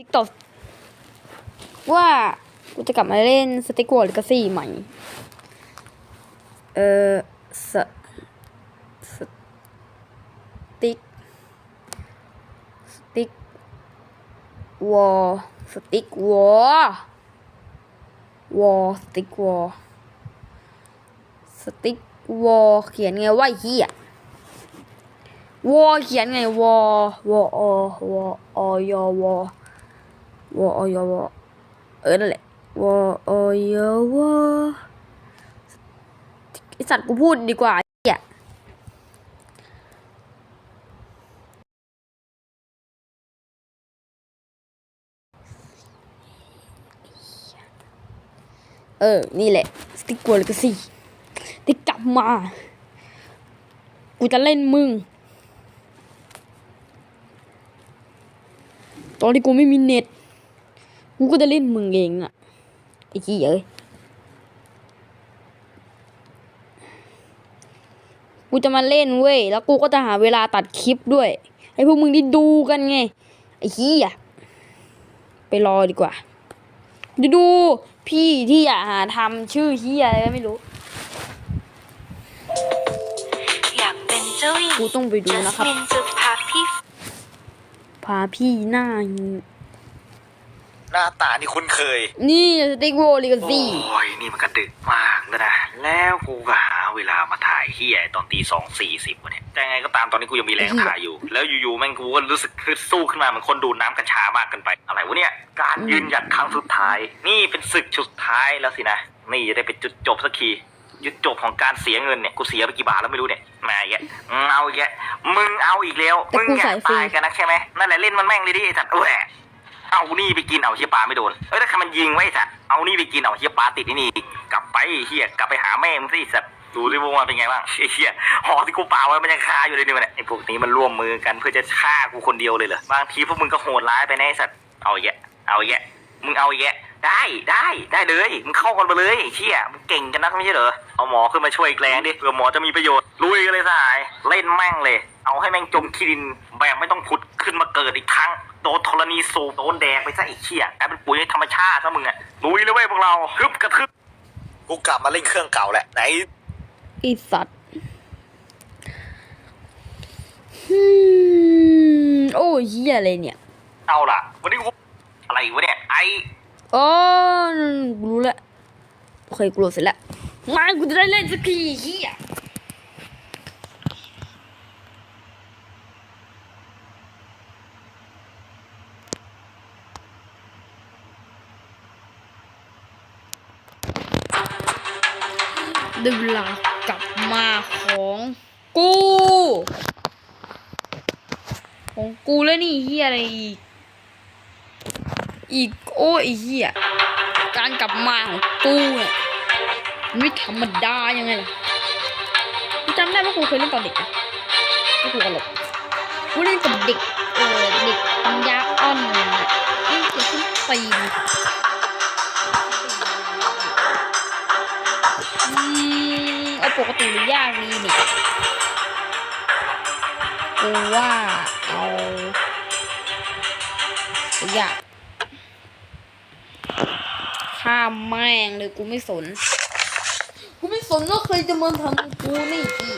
ติ๊กต็อกว่ากูจะกลับมาเล่นสติ๊กวอลกซี่ใหม่ เออสสติ๊กสติ๊กวอลสติ๊กวอลวอลสติ๊กวอลสติ๊กวอลเขียนไงว่าเฮียวอเขียนไงวอวออวออยอวอ วออยอวอเออนั่นแหละวออยอวอไอสัตว์กูพูดดีกว่าไอ้เฮียเออ นี่แหละ สติ๊กกัวเลยก็สิได้กลับมา กูจะเล่นมึง ตอนที่กูไม่มีเน็ต กูก็จะเล่นมึงเองอะไอ้ขี้ยเอ้ยกูจะมาเล่นเว้ย แล้วกูก็จะหาเวลาตัดคลิปด้วยให้พวกมึงได้ดูกันไง ไอ้ขี้ยไปรอดีกว่า ดูดู พี่ที่อยากหาทำชื่อเฮียอะไรก็ไม่รู้ อยากเป็นเจ้าหญิงกูต้องไปดูนะครับจัสมินจะพาพี่พาพี่หน้า หน้าตานี่คุ้นเคย นี่สติ๊กโวลิกาโอ้ซี่ยนี่มันก็ดึกมากแล้วนะ แล้วกูก็หาเวลามาถ่ายเฮียตอนตีสองสี่สิบวะเนี่ยแต่ยังไงก็ตามตอนนี้กูยังมีแรงถ่ายอยู่ แล้วอยู่ๆแม่งกูก็รู้สึกฮึดสู้ขึ้นมาเหมือนคนดูดน้ำกัญชามากเกินไป อะไรวะเนี่ย การยืนหยัดครั้งสุดท้าย นี่เป็นศึกสุดท้ายแล้วสินะ นี่จะได้เป็นจุดจบสักที จุดจบของการเสียเงินเนี่ย กูเสียไปกี่บาทแล้วไม่รู้เนี่ยแหมาอีกแล้วมึงเอาอีกแล้ว มึงเอาอีกแล้วแต่มึงกูอยาสากยฟรีตายกันนะใช่ไหมนั่นแหละเล่นมันแม่งเลยดิไอ้สัตว์แหวะ เอานี่ไปกินเอาเฮียปลาไม่โดน เอ้ยถ้าคมันยิงไว้สัตว์เอานี่ไปกินเอาเฮียปลาติดนี่นี่กลับไปเฮียกลับไปหาแม่มึงสิสัตว์ดูดิว่ามันเป็นไงบ้างเฮียหอที่กูปาไว้มันยังคาอยู่เลยนี่มันไอ้พวกนี้มันร่วมมือกันเพื่อจะฆ่ากูคนเดียวเลยเหรอบางทีพวกมึงก็โหดร้ายไปแนะไอ้สัตว์เอาแยะเอาแยะมึงเอาแยะได้ได้ได้เลยมึงเข้ากันไปเลยเชี่ยมึงเก่งกันนักไม่ใช่เหรอเอาหมอขึ้นมาช่วยอีกแรงดิเผื่อหมอจะมีประโยชน์ลุยกันเลยสหายเล่นแม่งเลย เอาให้แม่งจมขี้ดินแบบไม่ต้องผุดขึ้นมาเกิดอีกครั้ง โดนธรณีสูบโดนแดกไปซะไอ้เชี่ยกลายเป็นปุ๋ยธรรมชาติซะมึงอะลุยเลยเว้ยพวกเราฮึบกระทึบกูกลับมาเล่นเครื่องเก่าแหละไหนไอสัตว์ฮึมโอ้ยเฮียอะไรเนี่ย เอาล่ะ วันนี้กูอะไรอีกวะเนี่ยไออ๋อกูรู้แล้วโอเคกูรู้เสร็จแล้วมากูจะได้เล่นสักทีเฮียได้เวลากลับมาของกู ของกูแล้วนี่เฮียอะไรอีก อีกโอ้ยไอ้เหี้ยการกลับมาของกูเนี่ยไม่ธรรมดายังไงล่ะจำได้ว่ากูเคยเล่นตอนเด็กนะก็กูตลกกูเล่นกับเด็กเออเด็กปัญญาอ่อนน่ะเล่นเกี่ยวกับปี ปกติหรือยากดีนี่กูว่าเอาอยากข้ามแม่งเลยกูไม่สน กูไม่สนว่าใครจะมาทำกูนี่พี่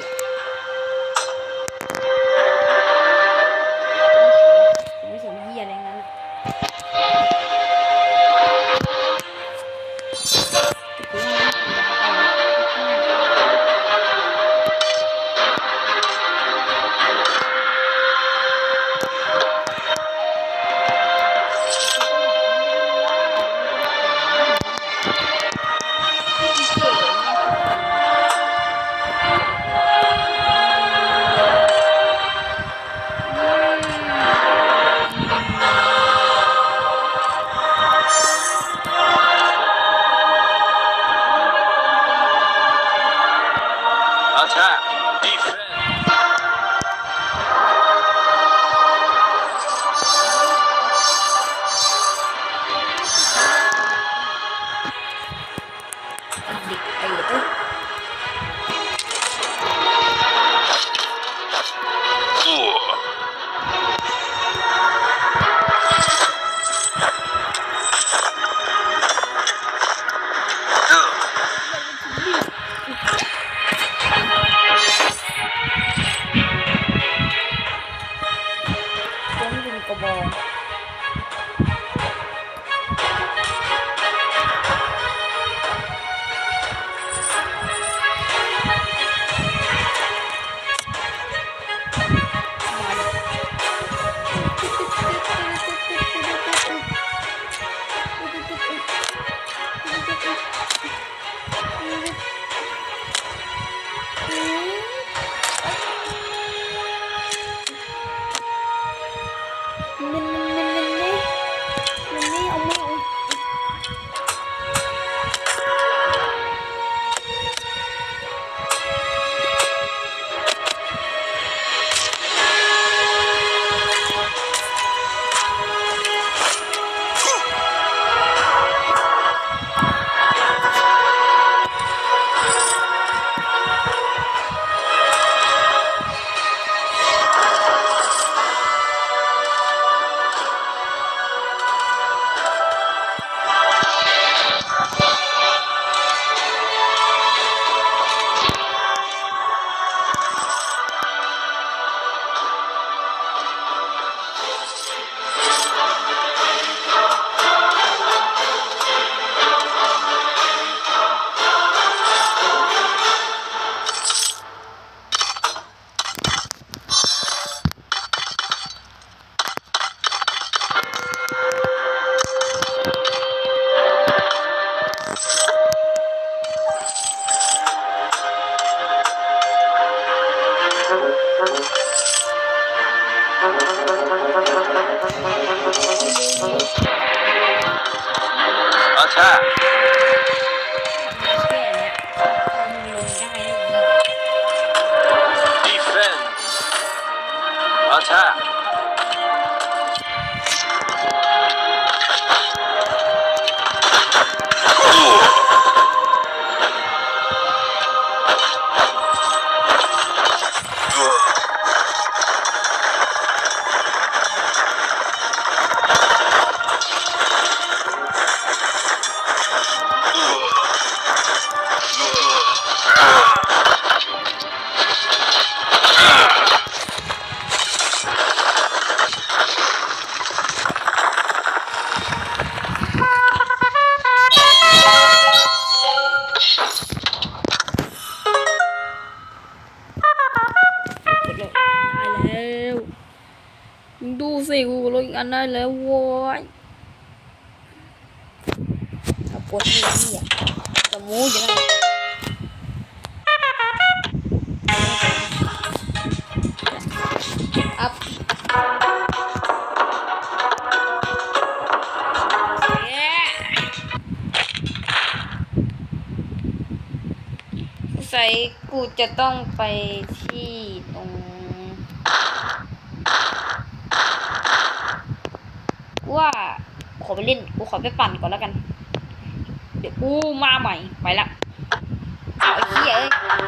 กูลงอันได้แล้วโว้ยเอาปวดนี่นี่อะสมูอยู่นั่นอัพใส่กูจะต้องไปที่ตรง กู ว่าขอไปเล่นกูขอไปปั่นก่อนแล้วกัน เดี๋ยวกูมาใหม่ไปละเอาไอ้เหี้ยเอ้ย